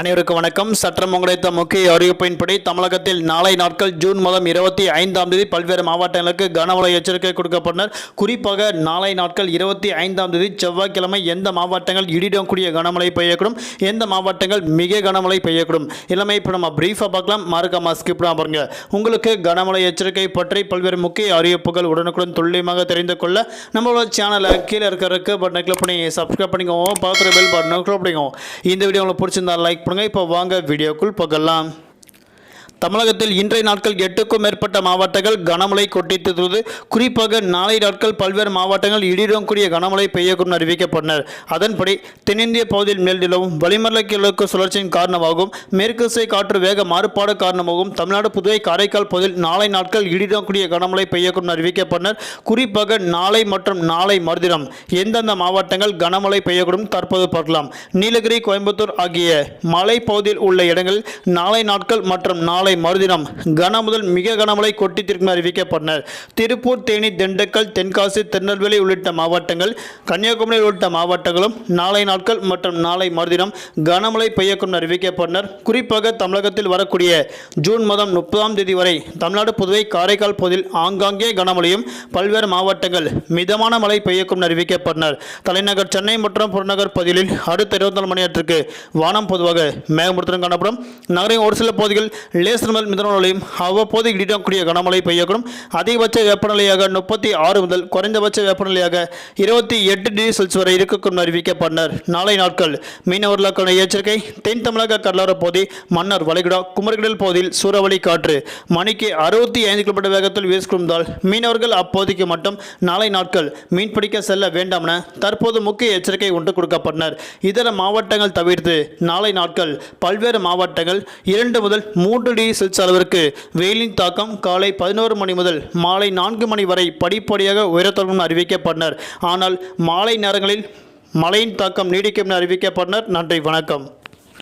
அனைவருக்கும் வணக்கம். சற்றம் கிடைத்த முக்கிய அறிவிப்பின்படி தமிழகத்தில் நாளை நாட்கள் ஜூன் மாதம் இருபத்தி ஐந்தாம் தேதி பல்வேறு மாவட்டங்களுக்கு கனமழை எச்சரிக்கை கொடுக்கப்பட்டனர். குறிப்பாக நாளை நாட்கள் இருபத்தி ஐந்தாம் தேதி செவ்வாய்க்கிழமை எந்த மாவட்டங்கள் இடிடக்கூடிய கனமழை பெய்யக்கூடும்? எந்த மாவட்டங்கள் மிக கனமழை பெய்யக்கூடும்? எல்லாமே இப்போ நம்ம பிரீஃபாக பார்க்கலாம். மறக்காம ஸ்கிப் பாருங்க. உங்களுக்கு கனமழை எச்சரிக்கை பற்றி பல்வேறு முக்கிய அறிவிப்புகள் உடனுக்குடன் துல்லியமாக தெரிந்து கொள்ள நம்மளோட சேனலை கீழே இருக்கிறதுக்கு பட்டனை கிளிக் பண்ணி சப்ஸ்கிரைப் பண்ணிக்கோங்க. பார்க்குற பெல் பட்டனை கிளிக் பண்ணிக்கோங்க. இந்த வீடியோ உங்களுக்கு பிடிச்சிருந்தா லைக் பண்ணுங்கள் இப்போ வாங்க வீடியோக்குள் போகலாம். தமிழகத்தில் இன்றைய நாட்கள் எட்டுக்கும் மேற்பட்ட மாவட்டங்கள் கனமழை கொட்டித்தது குறிப்பாக நாளை நாட்கள் பல்வேறு மாவட்டங்கள் இடியுடன் கூடிய கனமழை பெய்யக்கும் அறிவிக்கப்பட்டனர். அதன்படி தென்னிந்திய பகுதியில் மேல்நிலவும் வளிமண்டல கிழக்கு சுழற்சியின் காரணமாகவும் மேற்கு திசை காற்று வேக மாறுபாடு காரணமாகவும் தமிழ்நாடு புதுவை காரைக்கால் பகுதியில் நாளை நாட்கள் இடியுடன் கூடிய கனமழை பெய்யக்கும் அறிவிக்கப்பட்டனர். குறிப்பாக நாளை மற்றும் நாளை மறுதினம் எந்தெந்த மாவட்டங்கள் கனமழை பெய்யக்கூடும் தற்போது பார்க்கலாம். நீலகிரி கோயம்புத்தூர் ஆகிய மலை பகுதியில் உள்ள இடங்களில் நாளை நாட்கள் மற்றும் நாளை நாளை மறுதினம் கன முதல் மிக கனமழை கொட்டித்திற்கும் அறிவிக்கப்பட்டனர். திருப்பூர் தேனி திண்டுக்கல் தென்காசி திருநெல்வேலி உள்ளிட்ட மாவட்டங்கள் கன்னியாகுமரி உள்ளிட்ட மாவட்டங்களும் நாளை நாட்கள் மற்றும் நாளை மறுதினம் கனமழை பெய்யக்கும் அறிவிக்கப்பட்டனர். குறிப்பாக தமிழகத்தில் வரக்கூடிய ஜூன் மாதம் முப்பதாம் தேதி வரை தமிழ்நாடு புதுவை காரைக்கால் பகுதியில் ஆங்காங்கே கனமழையும் பல்வேறு மாவட்டங்கள் மிதமான மழை பெய்யக்கும் அறிவிக்கப்பட்டனர். தலைநகர் சென்னை மற்றும் புறநகர் பகுதிகளில் அடுத்த இருபத்தி நாலு மணி நேரத்திற்கு வானம் பொதுவாக மேகமூட்டத்துடன் காணப்படும். நகரின் ஒரு சில பகுதிகள் லேசர் முதல் மிதனோலையும் அவ்வப்போது இடிடக்கூடிய கனமழை பெய்யக்கூடும். அதிகபட்ச வெப்பநிலையாக முப்பத்தி ஆறு முதல் குறைந்தபட்ச வெப்பநிலையாக இருபத்தி எட்டு டிகிரி செல்சியஸ் வரை இருக்கக்கூடும் அறிவிக்கப்பட்டனர். நாளை நாட்கள் மீனவர்களுக்கான எச்சரிக்கை. தென் தமிழக கடலோர பகுதி மன்னர் வளைகுடா குமரிக்கடல் பகுதியில் சூறாவளி காற்று மணிக்கு அறுபத்தி ஐந்து கிலோமீட்டர் வேகத்தில் வீசிக்கொண்டால் மீனவர்கள் அப்போதைக்கு மட்டும் நாளை நாட்கள் மீன்பிடிக்க செல்ல வேண்டாம் என தற்போது முக்கிய எச்சரிக்கை ஒன்று கொடுக்கப்பட்டனர். இதர மாவட்டங்கள் தவிர்த்து நாளை நாட்கள் பல்வேறு மாவட்டங்கள் இரண்டு முதல் மூன்று டிகிரி செல்சியஸ் அளவிற்கு வெயிலின் தாக்கம் காலை பதினோரு மணி முதல் மாலை நான்கு மணி வரை படிப்படியாக உயரத்தொடங்கும் அறிவிக்கப்பட்டனர். ஆனால் மாலை நேரங்களில் மழையின் தாக்கம் நீடிக்கும் என அறிவிக்கப்பட்டனர். நன்றி வணக்கம்.